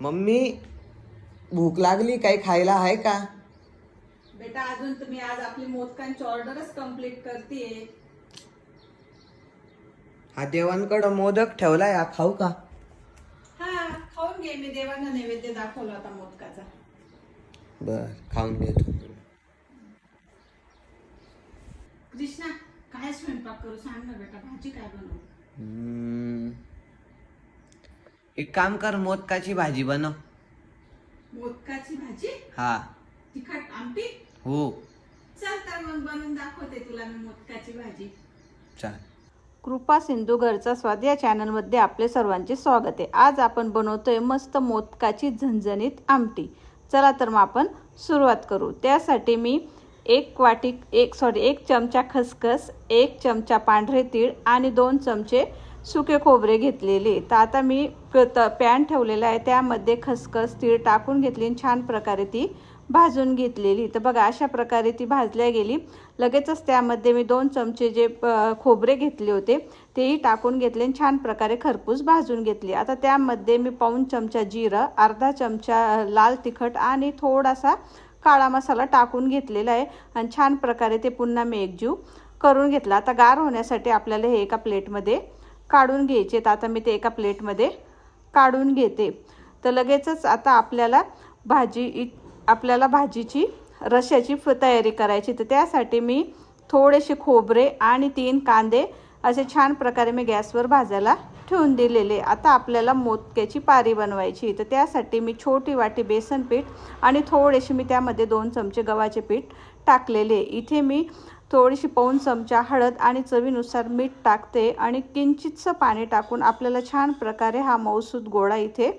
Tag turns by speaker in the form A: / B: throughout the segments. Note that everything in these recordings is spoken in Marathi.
A: मम्मी भूक लागली काही खायला आहे का?
B: बेटा अजून तुम्ही आज आपली मोदकांची ऑर्डरच कंप्लीट करते
A: हा देवांकडं मोदक ठेवलाय हा खाऊ का?
B: हा खाऊन घे मी देवांना नैवेद्य दाखवला होता मोदकाचा.
A: बर खाऊन घेतो.
B: कृष्णा काय स्वयंपाक करू? सांग ना बेटा भाजी काय बनवू?
A: हम्म. एक काम कर मोदकाची भाजी बनव.
B: मोदकाची भाजी?
A: हा.
B: तिखट आमटी?
A: हो.
B: चल तर मग बनवून दाखवते तुला मी मोदकाची भाजी.
A: चाल.
B: कृपा सिंधू घरचा स्वाद या चॅनलमध्ये आपले सर्वांचे स्वागत आहे. आज आपण बनवतोय मस्त मोदकाची झणझणीत आमटी. चला तर मग आपण सुरुवात करू. त्यासाठी मी एक वाटी एक सॉरी एक चमचा खसखस एक चमचा पांढरे तीळ आणि दोन चमचे सुके खोबरे घेतलेले. तर आता मी त- पॅन ठेवलेला आहे. त्यामध्ये खसखस तीळ टाकून घेतली आणि छान प्रकारे ती भाजून घेतलेली. तर बघा अशा प्रकारे ती भाजल्या गेली. लगेचच त्यामध्ये मी दोन चमचे जे खोबरे घेतले होते तेही टाकून घेतले आणि छान प्रकारे खरपूस भाजून घेतली. आता त्यामध्ये मी पाऊन चमचा जिरं अर्धा चमचा लाल तिखट आणि थोडासा काळा मसाला टाकून घेतलेला आहे आणि छान प्रकारे ते पुन्हा मी एकजीव करून घेतला. आता गार होण्यासाठी आपल्याला हे एका प्लेटमध्ये काढून घ्यायचे तर आता मी ते एका प्लेटमध्ये काढून घेते. तर लगेचच आता आपल्याला भाजी इ आपल्याला भाजीची रश्याची फ तयारी करायची. तर त्यासाठी मी थोडेसे खोबरे आणि तीन कांदे असे छान प्रकारे मी गॅसवर भाजायला ठेवून दिलेले. आता आपल्याला मोदक्याची पारी बनवायची. तर त्यासाठी मी छोटी वाटी बेसन पीठ आणि थोडेसे मी त्यामध्ये दोन चमचे गव्हाचे पीठ टाकलेले. इथे मी थोडीशी पाऊन चमचा हळद आणि चवीनुसार मीठ टाकते आणि किंचितसं पाणी टाकून आपल्याला छान प्रकारे हा मऊसूद गोळा इथे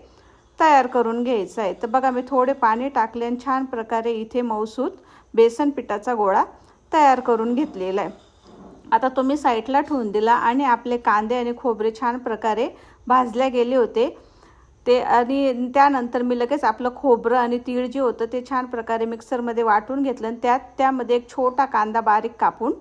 B: तयार करून घ्यायचा आहे. तर बघा मी थोडे पाणी टाकले आणि छान प्रकारे इथे मऊसूद बेसन पिठाचा गोळा तयार करून घेतलेला आहे. आता तुम्ही साईडला ठेवून दिला आणि आपले कांदे आणि खोबरे छान प्रकारे भाजले गेले होते. ते आणि त्यानंतर मी लगेच आपलं खोबरं आणि तीळ जे होतं ते छान प्रकारे मिक्सरमध्ये वाटून घेतलं आणि त्यात त्यामध्ये एक छोटा कांदा बारीक कापून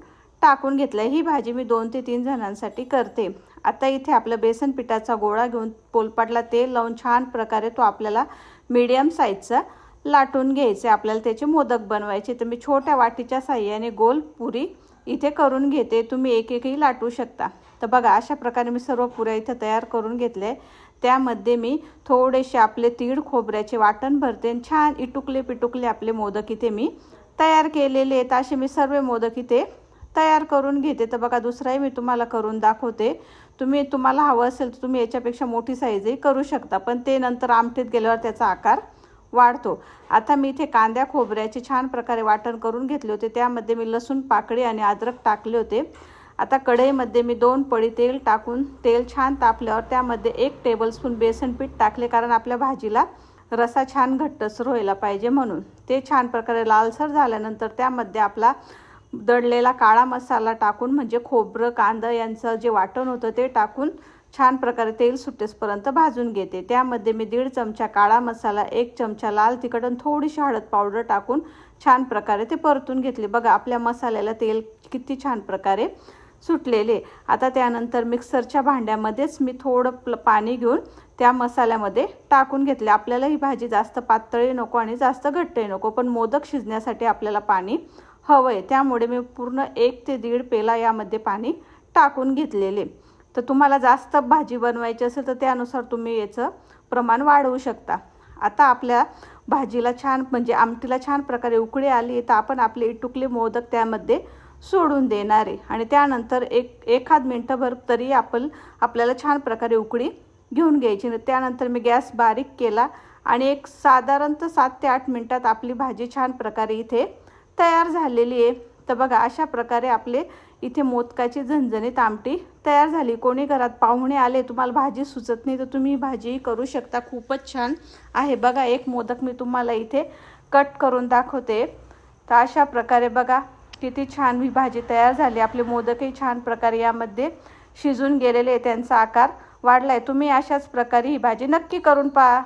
B: टाकून घेतला. ही भाजी मी दोन ते तीन जणांसाठी करते. आता इथे आपलं बेसन पिठाचा गोळा घेऊन पोलपाटला तेल लावून छान प्रकारे तो आपल्याला मीडियम साईजचा लाटून घ्यायचे. आपल्याला त्याचे मोदक बनवायचे. तर मी छोट्या वाटीच्या साह्याने गोल पुरी इथे करून घेते. तुम्ही एक एकही लाटू शकता. तर बघा अशा प्रकारे मी सर्व पुऱ्या इथं तयार करून घेतले. त्यामध्ये मी थोडेसे आपले तीळ खोबऱ्याचे वाटण भरते आणि छान इटुकले पिटुकले आपले मोदक इथे मी तयार केलेले आहेत. असे मी सर्व मोदक इथे तयार करून घेते. तर बघा दुसराही मी तुम्हाला करून दाखवते. तुम्ही तुम्हाला हवं असेल तर तुम्ही याच्यापेक्षा मोठी साईजही करू शकता पण ते नंतर आमटीत गेल्यावर त्याचा आकार वाढतो. आता मी इथे कांद्या खोबऱ्याचे छान प्रकारे वाटण करून घेतले होते. त्यामध्ये मी लसूण पाकळी आणि अद्रक टाकले होते. आता कढईमध्ये मी दोन पळी तेल टाकून तेल छान तापल्यावर त्यामध्ये एक टेबलस्पून बेसन पीठ टाकले कारण आपल्या भाजीला रसा छान घट्टसर व्हायला पाहिजे म्हणून. ते छान प्रकारे लालसर झाल्यानंतर त्यामध्ये आपला दडलेला काळा मसाला टाकून म्हणजे खोबरं कांदा यांचं जे वाटण होतं ते टाकून छान प्रकारे तेल सुटेसपर्यंत भाजून घेते. त्यामध्ये मी दीड चमचा काळा मसाला एक चमचा लाल तिखट आणि थोडीशी हळद पावडर टाकून छान प्रकारे ते परतून घेतले. बघा आपल्या मसाल्याला तेल किती छान प्रकारे सुटलेले. आता त्यानंतर मिक्सरच्या भांड्यामध्येच मी थोडं प्ल पाणी घेऊन त्या मसाल्यामध्ये टाकून घेतले. आपल्याला ही भाजी जास्त पातळी नको आणि जास्त घट्टही नको पण मोदक शिजण्यासाठी आपल्याला पाणी हवं आहे त्यामुळे मी पूर्ण एक ते दीड पेला यामध्ये पाणी टाकून घेतलेले. तर तुम्हाला जास्त भाजी बनवायची असेल तर त्यानुसार तुम्ही याचं प्रमाण वाढवू शकता. आता आपल्या भाजीला छान म्हणजे आमटीला छान प्रकारे उकळी आली तर आपण आपले इटुकले मोदक त्यामध्ये सोडून देणार आहे. आणि त्यानंतर एक एखाद मिनटंभर तरी आपण आपल्याला छान प्रकारे उकळी घेऊन घ्यायची. त्यानंतर मी गॅस बारीक केला आणि एक साधारणतः सात ते आठ मिनटात आपली भाजी छान प्रकारे इथे तयार झालेली आहे. तर बघा अशा प्रकारे आपले इथे मोदकाची झणझणीत आमटी तयार झाली. कोणी घरात पाहुणे आले तुम्हाला भाजी सुचत नाही तर तुम्ही भाजी करू शकता. खूपच छान आहे. बघा एक मोदक मी तुम्हाला इथे कट करून दाखवते. तर अशा प्रकारे बघा किती छान ही भाजी तयार झाली. आपले मोदकही छान प्रकारे यामध्ये शिजून गेलेले आहे त्यांचा आकार वाढला आहे तुम्ही अशाच प्रकारे ही भाजी नक्की करून पहा.